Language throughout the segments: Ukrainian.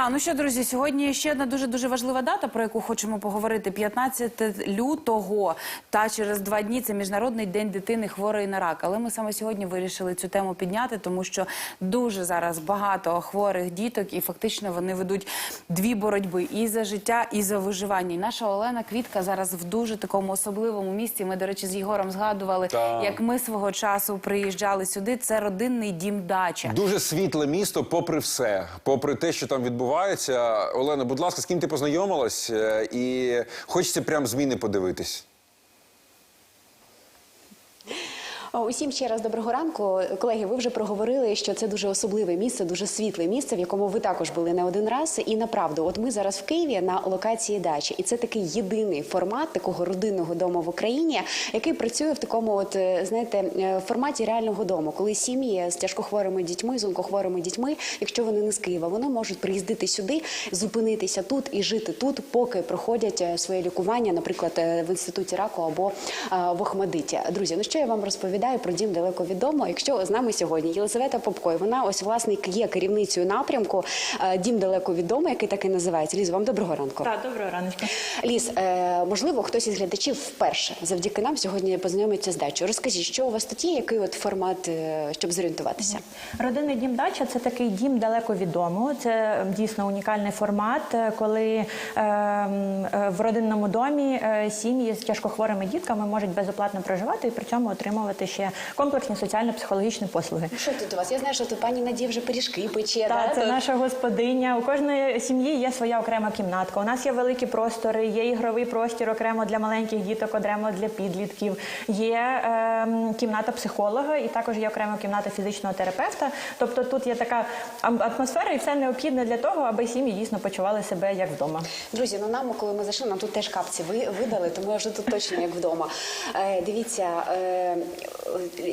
Та ну що, друзі, сьогодні ще одна дуже дуже важлива дата, про яку хочемо поговорити. 15 лютого. Та через два дні це міжнародний день дитини хворої на рак. Але ми саме сьогодні вирішили цю тему підняти, тому що дуже зараз багато хворих діток, і фактично вони ведуть дві боротьби і за життя, і за виживання. І наша Олена Квітка зараз в дуже такому особливому місці. Ми, до речі, з Єгором згадували, як ми свого часу приїжджали сюди. Це родинний дім дача. Дуже світле місто, попри все, попри те, що там відбувається. Олена, будь ласка, з ким ти познайомилась? Е, І хочеться прям зміни подивитись. Усім ще раз доброго ранку. Колеги, ви вже проговорили, що це дуже особливе місце, дуже світле місце, в якому ви також були не один раз. І направду, от ми зараз в Києві на локації дачі, і це такий єдиний формат такого родинного дому в Україні, який працює в такому, от е, знаєте, е, форматі реального дому, коли сім'ї з тяжкохворими дітьми, з онкохворими дітьми, якщо вони не з Києва, вони можуть приїздити сюди, зупинитися тут і жити тут, поки проходять е, своє лікування, наприклад, в інституті раку або в Охмадиті. Друзі, ну що я вам розповідаю про дім далеко відомо. Якщо з нами сьогодні Єлизавета Попко, і вона ось власне є керівницею напрямку е, Дім далеко відомо, який так і називається. Ліз, вам доброго ранку. Так, доброго раночку. Ліз, е, можливо, хтось із глядачів вперше завдяки нам сьогодні познайомиться з дачею. Розкажіть, що у вас тут є, який от формат, е, щоб зорієнтуватися? Родинний дім дача це такий дім далеко відомо. Це дійсно унікальний формат, коли е, м, е, в родинному домі сім'ї з тяжкохворими дітками можуть безоплатно проживати і при цьому отримувати ще комплексні соціально-психологічні послуги. Ну, Що тут у вас? Я знаю, що тут пані Надія вже пиріжки пече. Так, да? це Тут- наша господиня. У кожної сім'ї є своя окрема кімнатка. У нас є великі простори, є ігровий простір окремо для маленьких діток, окремо для підлітків. Є ем, кімната психолога, і також є окрема кімната фізичного терапевта. Тобто тут є така атмосфера, і все необхідне для того, аби сім'ї дійсно почували себе як вдома. Друзі, ну нам, коли ми зайшли, нам тут теж капці ви видали, тому я вже тут точно як вдома. Е, дивіться, е,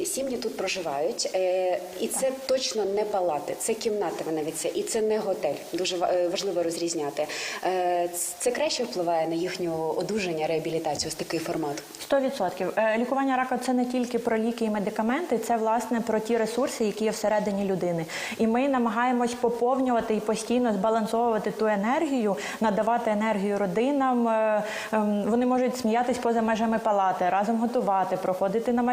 сім'ї тут проживають, е, і це точно не палати, це кімнати ви навіть це, і це не готель. Дуже е, важливо розрізняти. Е, це краще впливає на їхню одужання, реабілітацію, ось такий формат. 100%. Е, Лікування раку це не тільки про ліки і медикаменти, це власне про ті ресурси, які є всередині людини. І ми намагаємось поповнювати і постійно збалансовувати ту енергію, надавати енергію родинам. Ем, Вони можуть сміятись поза межами палати, разом готувати, проходити на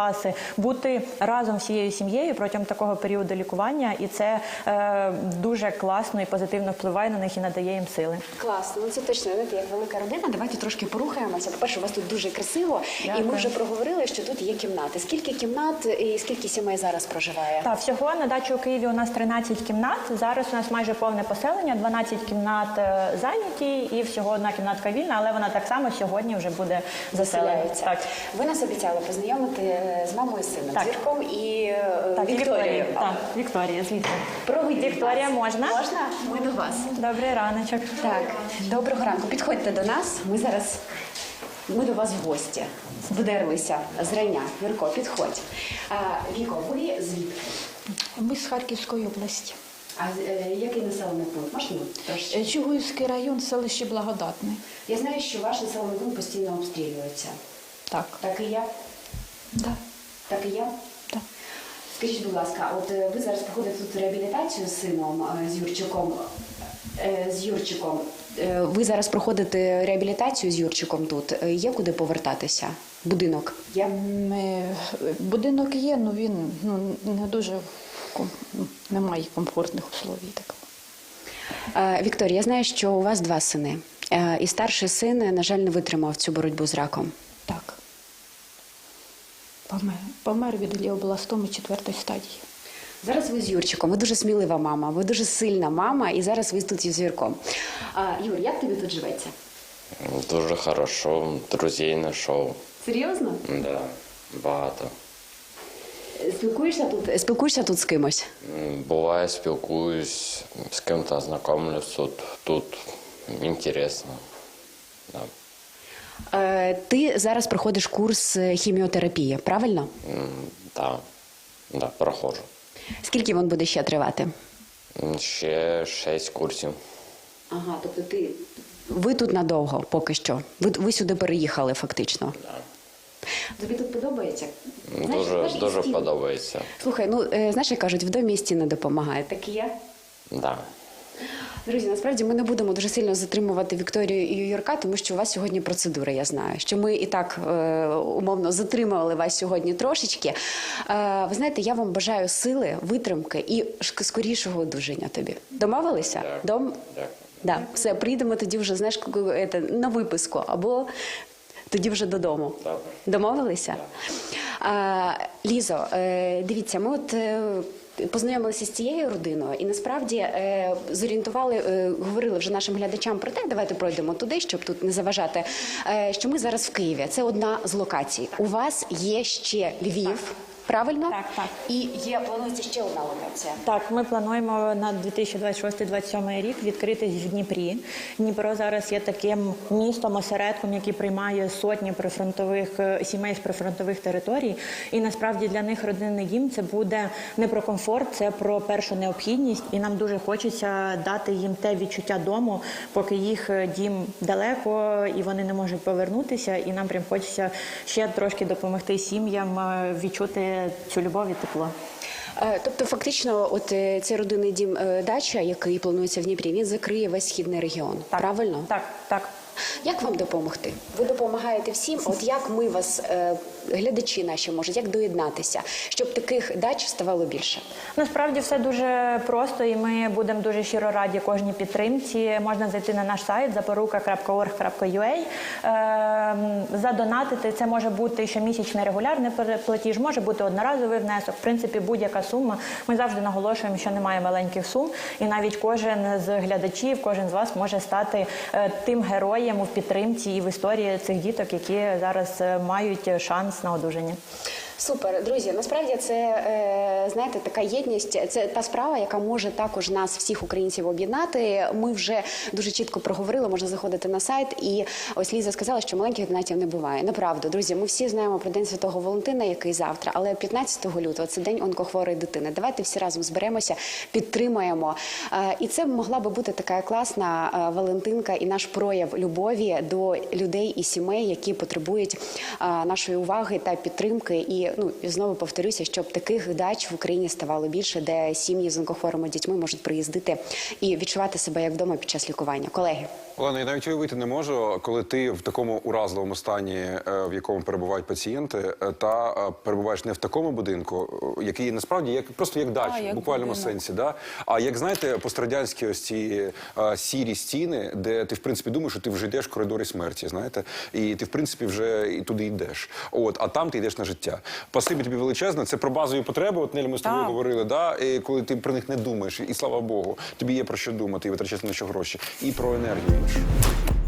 майстер-класи, бути разом всією сім'єю протягом такого періоду лікування, і це е, дуже класно і позитивно впливає на них і надає їм сили. Класно, ну це точно знаєте, як велика родина. Давайте трошки порухаємося. По-перше, у вас тут дуже красиво, і ми вже проговорили, що тут є кімнати. Скільки кімнат і скільки сімей зараз проживає? Так, всього на дачі у Києві у нас 13 кімнат. Зараз у нас майже повне поселення, 12 кімнат е, зайняті і всього одна кімнатка вільна, але вона так само сьогодні вже буде заселена. Так. Ви нас обіцяли познайомити е, з мамою сином, Так. Зірком і е, Так, Вікторією. Так, Вікторія, звісно. Проведіть Вікторія, нас. можна? Можна? Ми до вас. Добрий раночок. Так, доброго ранку. Підходьте до нас. Ми зараз ми до вас в гості. Вдерлися зрання. Вірко, підходь. А, Віко, ви звідки? Ми з Харківської області. А е, який населений пункт? Можна трошки? Е, Чугуївський район, селище Благодатне. Я знаю, що ваш населений пункт постійно обстрілюється. Так. Так і я? Да. Так і я? Так. Скажіть, будь ласка, от е, ви зараз проходите тут реабілітацію з сином е, з Юрчиком. Е, З Юрчиком. Е, Ви зараз проходите реабілітацію з Юрчиком тут. Е, Є куди повертатися? Будинок. Є? Ми, будинок є, але він ну, не дуже ком- ну, немає комфортних условій. Так. Е, Вікторія, я знаю, що у вас два сини. Е, І старший син, е, на жаль, не витримав цю боротьбу з раком. Помер, помер від ліобластоми четвертої стадії. Зараз ви з Юрчиком. Ви дуже смілива мама, ви дуже сильна мама, і зараз ви тут із Юрком. А, Юр, як тобі тут живеться? Дуже хорошо, друзей знайшов. Серйозно? Да, багато. Спілкуєшся тут? Спілкуєшся тут з кимось? Буває, спілкуюсь, з ким-то знайомлюсь тут. Тут інтересно. Да. Е, ти зараз проходиш курс е, хіміотерапії, правильно? М, Да, да, проходжу. Скільки він буде ще тривати? Ще шість курсів. Ага, тобто ти. Ви тут надовго поки що. Ви, ви сюди переїхали фактично. Тобі тут подобається? Знаєш, Дуже, знаєш, дуже подобається. Слухай, ну е, знаєш, як кажуть, в домі і стіни допомагає. Так і є. Да. Друзі, насправді ми не будемо дуже сильно затримувати Вікторію і Юрка, тому що у вас сьогодні процедура. Я знаю, що ми і так е, умовно затримували вас сьогодні трошечки. Е, ви знаєте, я вам бажаю сили, витримки і скорішого одужання тобі. Домовилися? Дом? Да, все, прийдемо тоді вже, знаєш, на виписку або тоді вже додому. Домовилися? А, Лізо, е, дивіться, ми от. е, Познайомилися з цією родиною і насправді е, зорієнтували, е, говорили вже нашим глядачам про те, давайте пройдемо туди, щоб тут не заважати. Е, що ми зараз в Києві. Це одна з локацій. У вас є ще Львів, правильно? Так, так. І є планується ще одна локація. Так, ми плануємо на 2026-2027 рік відкритись в Дніпрі. Дніпро зараз є таким містом, осередком, який приймає сотні прифронтових е, сімей з прифронтових територій. І насправді для них родинний дім це буде не про комфорт, це про першу необхідність. І нам дуже хочеться дати їм те відчуття дому, поки їх е, дім далеко і вони не можуть повернутися. І нам прям хочеться ще трошки допомогти сім'ям е, цю любов і тепло. Е, Тобто, фактично, от е, цей родинний дім е, дача, який планується в Дніпрі, він закриє весь східний регіон. Правильно? Так, так. Як вам допомогти? Ви допомагаєте всім. От як ми вас, е, глядачі наші можуть, як доєднатися, щоб таких дач ставало більше? Насправді все дуже просто, і ми будемо дуже щиро раді кожній підтримці. Можна зайти на наш сайт zaporuka.org.ua, ем, задонатити. Це може бути щомісячний регулярний платіж, може бути одноразовий внесок. В принципі, будь-яка сума. Ми завжди наголошуємо, що немає маленьких сум, і навіть кожен з глядачів, кожен з вас може стати е, тим героєм у підтримці і в історії цих діток, які зараз е, мають шанс на одужання. Супер, друзі. Насправді це е, знаєте, така єдність. Це та справа, яка може також нас, всіх українців, об'єднати. Ми вже дуже чітко проговорили. Можна заходити на сайт, і ось Ліза сказала, що маленьких донатів не буває. Неправда, друзі. Ми всі знаємо про день святого Валентина, який завтра, але 15 лютого це день онкохворої дитини. Давайте всі разом зберемося, підтримаємо. Е, і це могла би бути така класна е, Валентинка і наш прояв любові до людей і сімей, які потребують нашої уваги та підтримки. І ну і знову повторюся, щоб таких дач в Україні ставало більше, де сім'ї з онкохворими дітьми можуть приїздити і відчувати себе як вдома під час лікування. Колеги. Олена, я навіть уявити не можу, коли ти в такому уразливому стані, е, в якому перебувають пацієнти, е, та е, перебуваєш не в такому будинку, який насправді як просто як дача, як в буквальному будинок. сенсі, да? А як знаєте, пострадянські ось ці е, сірі стіни, де ти в принципі думаєш, що ти вже йдеш в коридорі смерті, знаєте, і ти в принципі вже і туди йдеш. От, а там ти йдеш на життя. Спасибі тобі величезне. Це про базові потреби. От Нелі, ми з тобою говорили, да? і коли ти про них не думаєш, і слава Богу, тобі є про що думати і витрачати на що гроші, і про енергію olmuş.